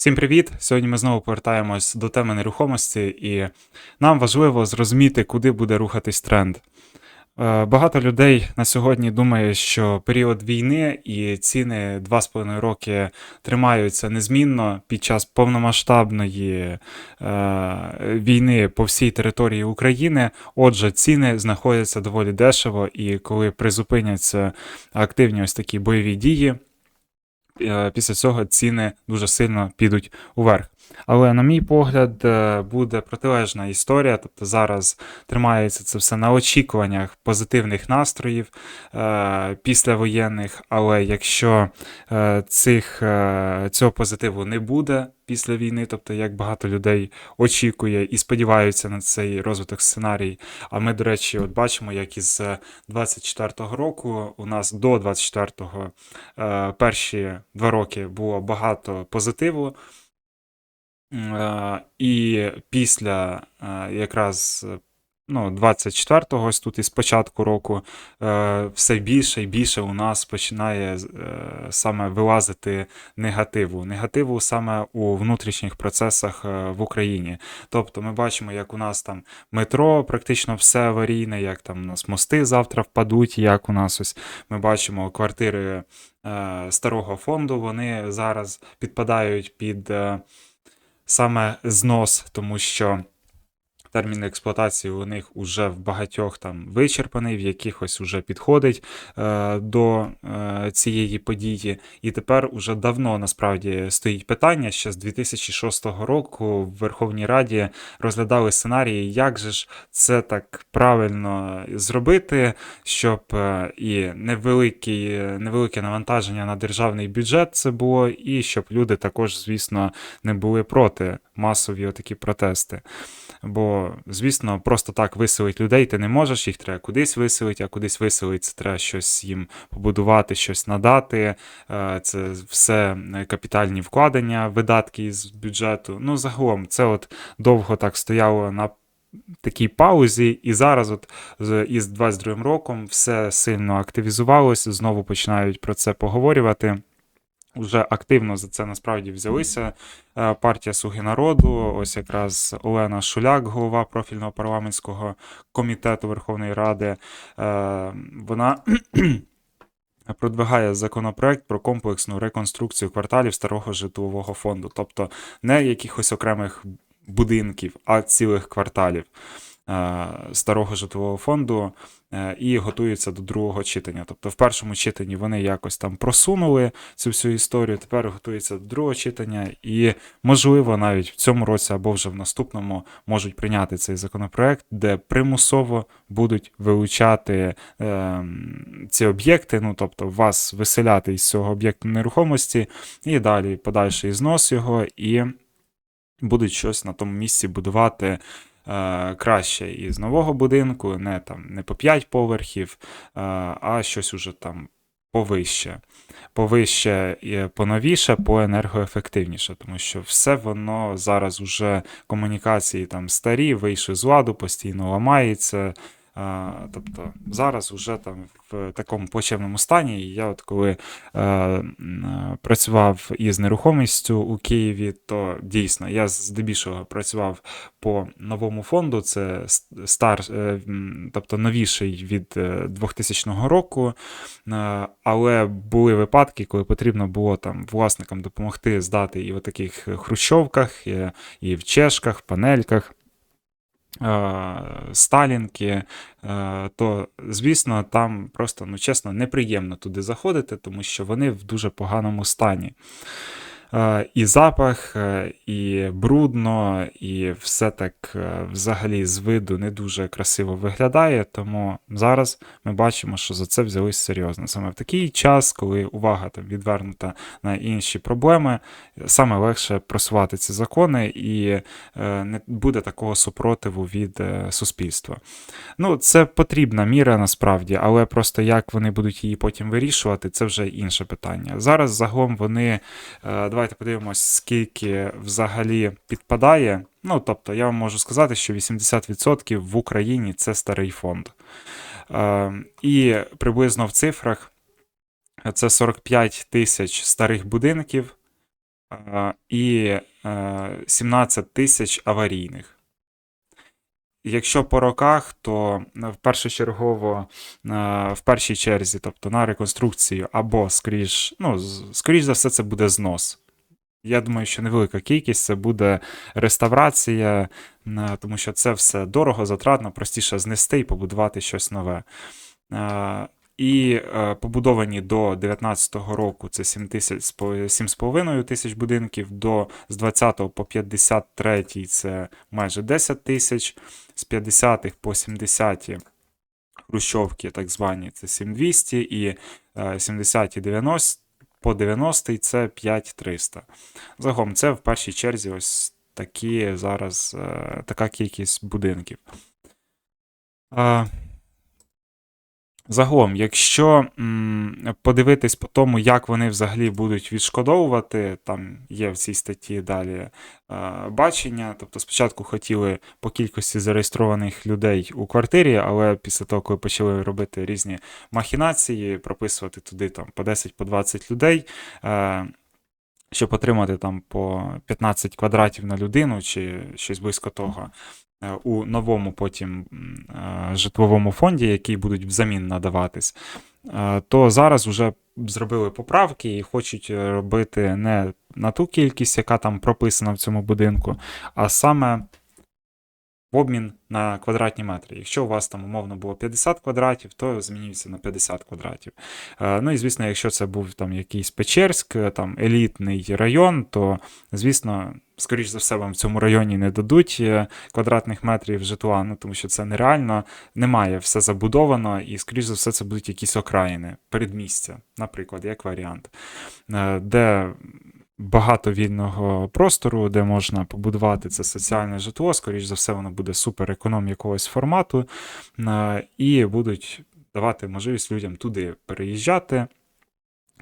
Всім привіт! Сьогодні ми знову повертаємось до теми нерухомості, і нам важливо зрозуміти, куди буде рухатись тренд. Е, Багато людей на сьогодні думає, що період війни і ціни 2,5 роки тримаються незмінно під час повномасштабної е, війни по всій території України. Отже, ціни знаходяться доволі дешево, і коли призупиняться активні ось такі бойові дії, після цього ціни дуже сильно підуть уверх. Але, на мій погляд, е, буде протилежна історія. Тобто зараз тримається це все на очікуваннях позитивних настроїв е, післявоєнних. Але якщо е, цих, е, цього позитиву не буде після війни, тобто як багато людей очікує і сподіваються на цей розвиток сценарій. А ми, до речі, от бачимо, як із 24-го року у нас до 24-го е, перші два роки було багато позитиву. Е, І після е, якраз ну, 24-го, ось тут із початку року, е, все більше і більше у нас починає саме вилазити негативу. Негативу саме у внутрішніх процесах в Україні. Тобто ми бачимо, як у нас там метро, практично все аварійне, як там у нас мости завтра впадуть, як у нас ось ми бачимо квартири старого фонду, вони зараз підпадають під. Саме знос, тому що термін експлуатації у них уже в багатьох там вичерпаний, в якихось уже підходить е, до е, цієї події. І тепер уже давно насправді стоїть питання, ще з 2006 року в Верховній Раді розглядали сценарії, як же ж це так правильно зробити, щоб е, і невеликі, невелике навантаження на державний бюджет це було, і щоб люди також, звісно, не були проти масові отакі протести. Бо, звісно, просто так виселити людей ти не можеш, їх треба кудись виселити, а кудись виселити, це треба щось їм побудувати, щось надати. Е, Це все капітальні вкладення, видатки з бюджету. Ну, загалом, це от довго так стояло на такій паузі, і зараз, от із 22 роком, все сильно активізувалося, знову починають про це поговорювати. Уже активно за це насправді взялися е, партія Слуги народу. Ось якраз Олена Шуляк, голова профільного парламентського комітету Верховної Ради. е, Вона продвигає законопроект про комплексну реконструкцію кварталів старого житлового фонду, тобто не якихось окремих будинків, а цілих кварталів е, старого житлового фонду і готуються до другого читання. Тобто в першому читанні вони якось там просунули цю всю історію, тепер готуються до другого читання, і можливо навіть в цьому році або вже в наступному можуть прийняти цей законопроект, де примусово будуть вилучати е, ці об'єкти, ну тобто вас виселяти із цього об'єкту нерухомості, і далі подальший знос його, і будуть щось на тому місці будувати е, краще із нового будинку, не там не по 5 поверхів, е, а щось уже там повище. Повище поновіше, поенергоефективніше, тому що все воно зараз уже комунікації там старі, вийшли з ладу, постійно ламається. Тобто зараз вже там в такому плачевному стані. Я от коли е, е, працював із нерухомістю у Києві, то дійсно я здебільшого працював по новому фонду. Це стар, е, тобто новіший від е, 2000 року. Е, Але були випадки, коли потрібно було там власникам допомогти здати і в таких хрущовках, і, і в чешках, панельках. Е, Сталінки, е, то звісно, там просто, ну чесно, неприємно туди заходити, тому що вони в дуже поганому стані. Е, І запах, е, і брудно, і все так е, взагалі з виду не дуже красиво виглядає. Тому зараз ми бачимо, що за це взялись серйозно. Саме в такий час, коли увага там відвернута на інші проблеми, саме легше просувати ці закони, і не буде такого супротиву від суспільства. Ну, це потрібна міра насправді, але просто як вони будуть її потім вирішувати, це вже інше питання. Зараз загалом вони, давайте подивимось, скільки взагалі підпадає. Ну, тобто, я вам можу сказати, що 80% в Україні це старий фонд. Е, І приблизно в цифрах це 45 тисяч старих будинків, е, і е, 17 тисяч аварійних. Якщо по роках, то е, в першочергово е, в першій черзі, тобто на реконструкцію, або скоріш, ну, скоріш за все, це буде знос. Я думаю, що невелика кількість це буде реставрація, е, тому що це все дорого, затратно, простіше знести і побудувати щось нове. Е, і е, побудовані до 2019 року це 7,5 тисяч будинків, до з 20 по 53 це майже 10 тисяч, з 50 по 70 хрущовки, так звані, це 7200 і 70-90 по 90 це 5300. Загалом, це в першій черзі ось такі зараз е, така кількість будинків. Е, Загалом, якщо м, подивитись по тому, як вони взагалі будуть відшкодовувати, там є в цій статті далі е, бачення. Тобто спочатку хотіли по кількості зареєстрованих людей у квартирі, але після того, коли почали робити різні махінації, прописувати туди там по 10 по 20 людей. Е, щоб отримати там по 15 квадратів на людину чи щось близько того у новому потім е, житловому фонді, який будуть взамін надаватись, е, то зараз вже зробили поправки і хочуть е, робити не на ту кількість, яка там прописана в цьому будинку, а саме в обмін на квадратні метри. Якщо у вас там умовно було 50 квадратів, то змінюється на 50 квадратів. Е, Ну і звісно, якщо це був там якийсь Печерськ, е, там елітний район, то звісно, скоріш за все, вам в цьому районі не дадуть е, квадратних метрів житла, ну тому що це нереально, немає все забудовано, і скоріш за все, це будуть якісь окраїни, передмістя, наприклад, як варіант, е, де багато вільного простору, де можна побудувати це соціальне житло. Скоріш за все, воно буде супер економ якогось формату, е, і будуть давати можливість людям туди переїжджати.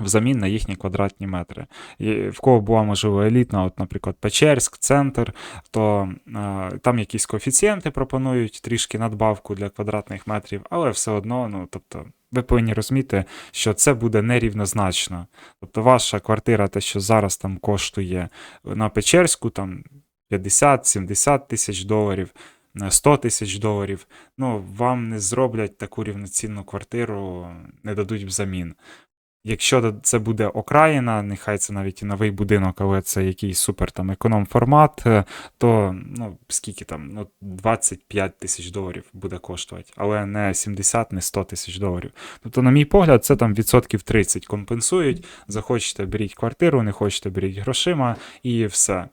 Взамін на їхні квадратні метри. І в кого була, можливо, елітна, от, наприклад, Печерськ, центр, то е, там якісь коефіцієнти пропонують трішки надбавку для квадратних метрів, але все одно, ну, тобто, ви повинні розуміти, що це буде нерівнозначно. Тобто, ваша квартира, те, що зараз там коштує на Печерську, там 50-70 тисяч доларів, е, 100 тисяч доларів, ну, вам не зроблять таку рівноцінну квартиру, не дадуть взамін. Якщо це буде окраїна, нехай це навіть і новий будинок, але це якийсь супер там економ формат, е, то ну, скільки там, ну, 25 тисяч доларів буде коштувати, але не 70, не 100 тисяч доларів. Тобто, на мій погляд, це там відсотків 30 компенсують. Захочете, беріть квартиру, не хочете, беріть грошима і все.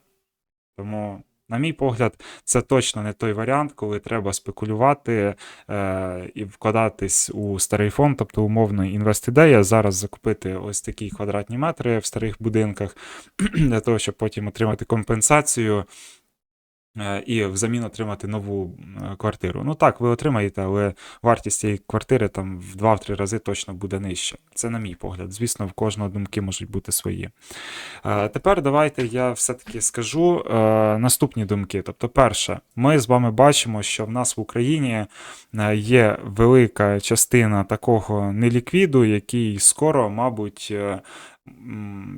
Тому, на мій погляд, це точно не той варіант, коли треба спекулювати е, і вкладатись у старий фонд, тобто умовно інвестидея, зараз закупити ось такі квадратні метри в старих будинках для того, щоб потім отримати компенсацію. Е, І взамін отримати нову е, квартиру. Ну так, ви отримаєте, але вартість цієї квартири там в 2-3 рази точно буде нижча. Це на мій погляд. Звісно, в кожного думки можуть бути свої. Е, Тепер давайте я все-таки скажу наступні думки. Тобто, перше, ми з вами бачимо, що в нас в Україні є велика частина такого неліквіду, який скоро, мабуть,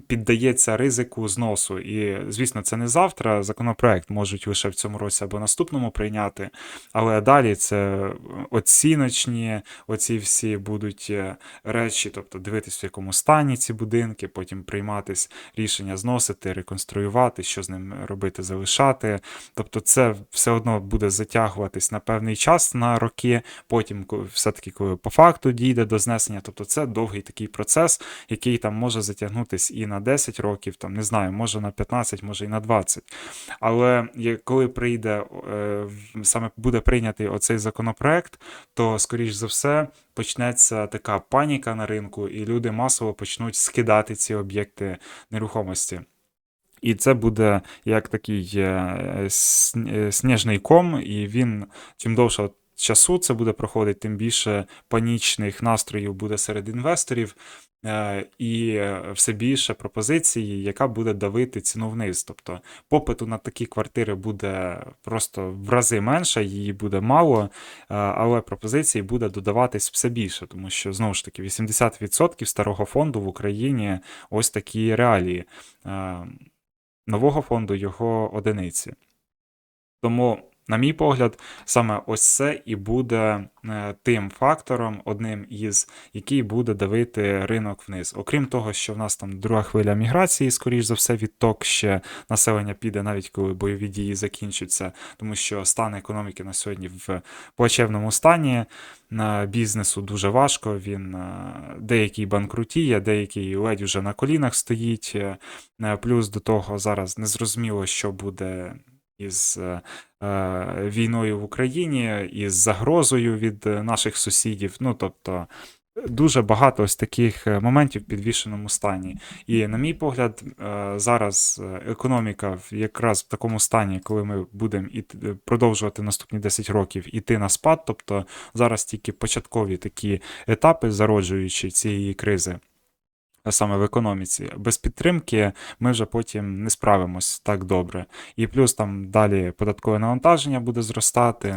піддається ризику зносу. І, звісно, це не завтра. Законопроект можуть лише в цьому році або наступному прийняти. Але далі це оціночні, оці всі будуть е, речі, тобто дивитись, в якому стані ці будинки, потім прийматись рішення зносити, реконструювати, що з ним робити, залишати. Тобто, це все одно буде затягуватись на певний час на роки. Потім, все-таки, коли по факту дійде до знесення, тобто це довгий такий процес, який там може затягнутись і на 10 років, там не знаю, може на 15, може і на 20. Але коли прийде е, саме буде прийнятий оцей законопроект, то скоріш за все почнеться така паніка на ринку, і люди масово почнуть скидати ці об'єкти нерухомості. І це буде як такий е, е, сніжний ком, і він чим довше часу це буде проходити, тим більше панічних настроїв буде серед інвесторів, е, і все більше пропозиції, яка буде давити ціну вниз. Тобто попиту на такі квартири буде просто в рази менше, її буде мало, е, але пропозицій буде додаватись все більше, тому що знову ж таки 80% старого фонду в Україні ось такі реалії. Е, нового фонду його одиниці. Тому, на мій погляд, саме ось це і буде е, тим фактором, одним із, який буде давити ринок вниз. Окрім того, що в нас там друга хвиля міграції, скоріш за все, відток ще населення піде, навіть коли бойові дії закінчаться, тому що стан економіки на сьогодні в плачевному стані. На бізнесу дуже важко. Він е, деякий банкрутіє, деякий ледь вже на колінах стоїть. Е, Плюс до того зараз незрозуміло, що буде із е, е, війною в Україні, із загрозою від е, наших сусідів. Ну тобто. Дуже багато ось таких моментів в підвішеному стані. І, на мій погляд, зараз економіка якраз в такому стані, коли ми будемо іт- продовжувати наступні 10 років іти на спад. Тобто зараз тільки початкові такі етапи, зароджуючи цієї кризи. Саме в економіці, без підтримки ми вже потім не справимось так добре. І плюс там далі податкове навантаження буде зростати,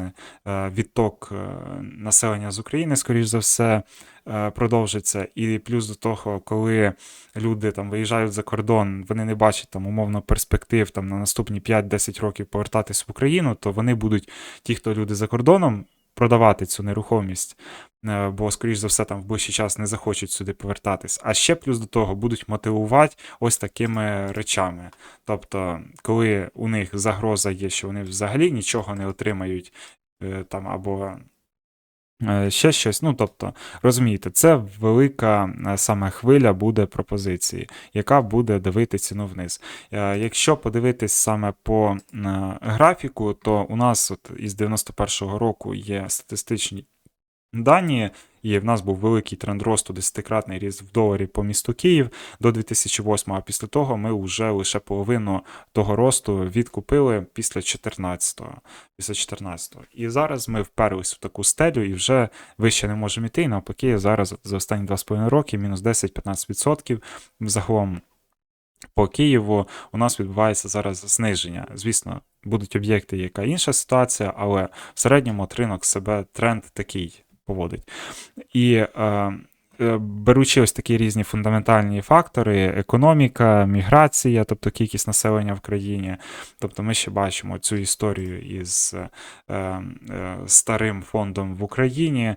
е, відток е, населення з України, скоріш за все, е, продовжиться. І плюс до того, коли люди там виїжджають за кордон, вони не бачать там умовно перспектив там на наступні 5-10 років повертатись в Україну, то вони будуть, ті, хто люди за кордоном, продавати цю нерухомість, е, бо, скоріш за все, там в ближчий час не захочуть сюди повертатись. А ще плюс до того будуть мотивувати ось такими речами. Тобто, коли у них загроза є, що вони взагалі нічого не отримають е, там або ще щось. Ну, тобто, розумієте, це велика е, саме хвиля буде пропозиції, яка буде давити ціну вниз. Е, Якщо подивитись саме по е, графіку, то у нас от із 91-го року є статистичні дані, і в нас був великий тренд росту, десятикратний ріст в доларі по місту Київ до 2008, а після того ми вже лише половину того росту відкупили після 14-го. Після 14-го. І зараз ми вперлись в таку стелю і вже вище не можемо йти. І навпаки, зараз за останні 2,5 роки мінус 10-15% загалом. По Києву у нас відбувається зараз зниження. Звісно, будуть об'єкти, яка інша ситуація, але в середньому ринок себе тренд такий поводить. І е, е, беручи ось такі різні фундаментальні фактори: економіка, міграція, тобто кількість населення в країні. Тобто ми ще бачимо цю історію із е, е, старим фондом в Україні,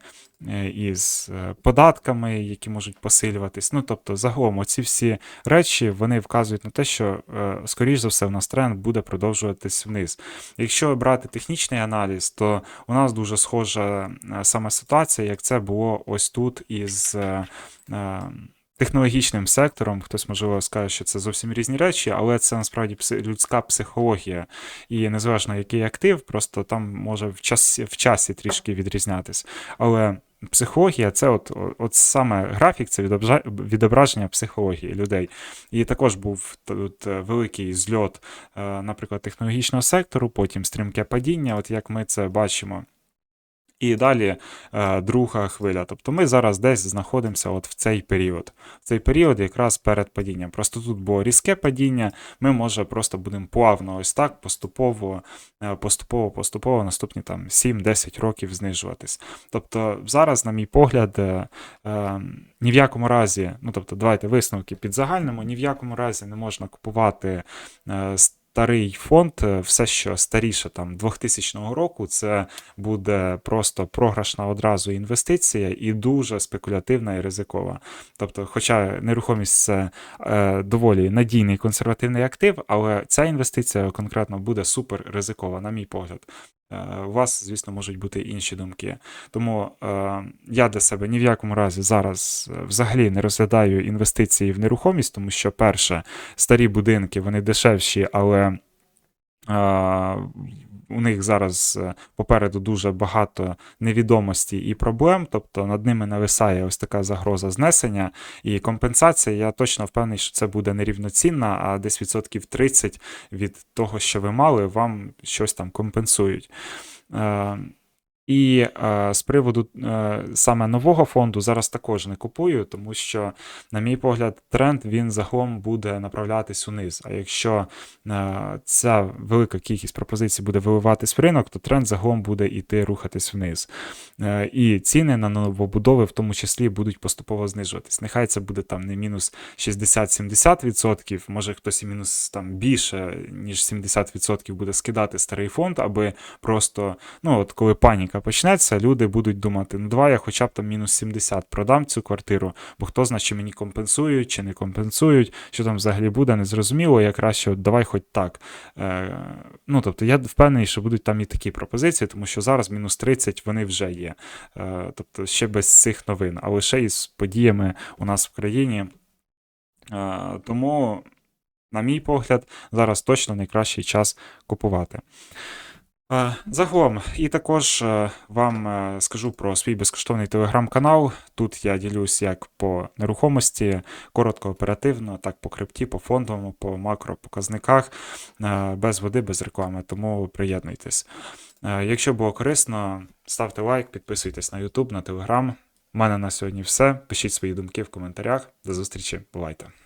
із е, податками, які можуть посилюватись. Ну, тобто, загалом, оці всі речі вони вказують на те, що, е, скоріш за все, у нас тренд буде продовжуватись вниз. Якщо брати технічний аналіз, то у нас дуже схожа е, саме ситуація, як це було ось тут із. е, е, Технологічним сектором, хтось можливо скаже, що це зовсім різні речі, але це насправді людська психологія. І незважно який актив, просто там може в часі, в часі трішки відрізнятись. Але психологія це от, от саме графік, це відображення психології людей. І також був тут великий зльот, е, наприклад, технологічного сектору, потім стрімке падіння, от як ми це бачимо. І далі е, друга хвиля. Тобто ми зараз десь знаходимося от в цей період. В цей період якраз перед падінням. Просто тут було різке падіння, ми може просто будемо плавно ось так поступово, е, поступово, поступово наступні там 7-10 років знижуватись. Тобто зараз, на мій погляд, е, е, ні в якому разі, ну тобто, давайте висновки під загальному, ні в якому разі не можна купувати. е, Старий фонд, е, все, що старіше там 2000 року, це буде просто програшна одразу інвестиція і дуже спекулятивна і ризикова. Тобто, хоча нерухомість це е, доволі надійний консервативний актив, але ця інвестиція конкретно буде супер ризикова, на мій погляд. Е, у вас, звісно, можуть бути інші думки. Тому е, я для себе ні в якому разі зараз е, взагалі не розглядаю інвестиції в нерухомість, тому що, перше, старі будинки вони дешевші, але у них зараз е, попереду дуже багато невідомості і проблем, тобто над ними нависає ось така загроза знесення і компенсація. Я точно впевнений, що це буде нерівноцінна, а десь відсотків 30 від того, що ви мали, вам щось там компенсують. І е, з приводу е, саме нового фонду зараз також не купую, тому що, на мій погляд, тренд він загалом буде направлятись униз. А якщо е, ця велика кількість пропозицій буде виливатись в ринок, то тренд загалом буде йти рухатись вниз. Е, і ціни на новобудови в тому числі будуть поступово знижуватись. Нехай це буде там не мінус 60-70%, може хтось і мінус там більше, ніж 70% буде скидати старий фонд, аби просто, ну от коли паніка почнеться, люди будуть думати, ну давай я хоча б там мінус 70 продам цю квартиру, бо хто знає, чи мені компенсують, чи не компенсують, що там взагалі буде, незрозуміло, я краще от давай хоч так. Е, ну, тобто я впевнений, що будуть там і такі пропозиції, тому що зараз мінус 30 вони вже є. Е, тобто ще без цих новин, а лише із подіями у нас в країні. Е, тому, на мій погляд, зараз точно найкращий час купувати. Е, Загалом, і також е, вам е, скажу про свій безкоштовний телеграм-канал. Тут я ділюсь як по нерухомості, коротко, оперативно, так по крипті, по фондовому, по макропоказниках, без води, без реклами. Тому приєднуйтесь. Якщо було корисно, ставте лайк, підписуйтесь на YouTube, на Telegram. У мене на сьогодні все. Пишіть свої думки в коментарях. До зустрічі, бувайте!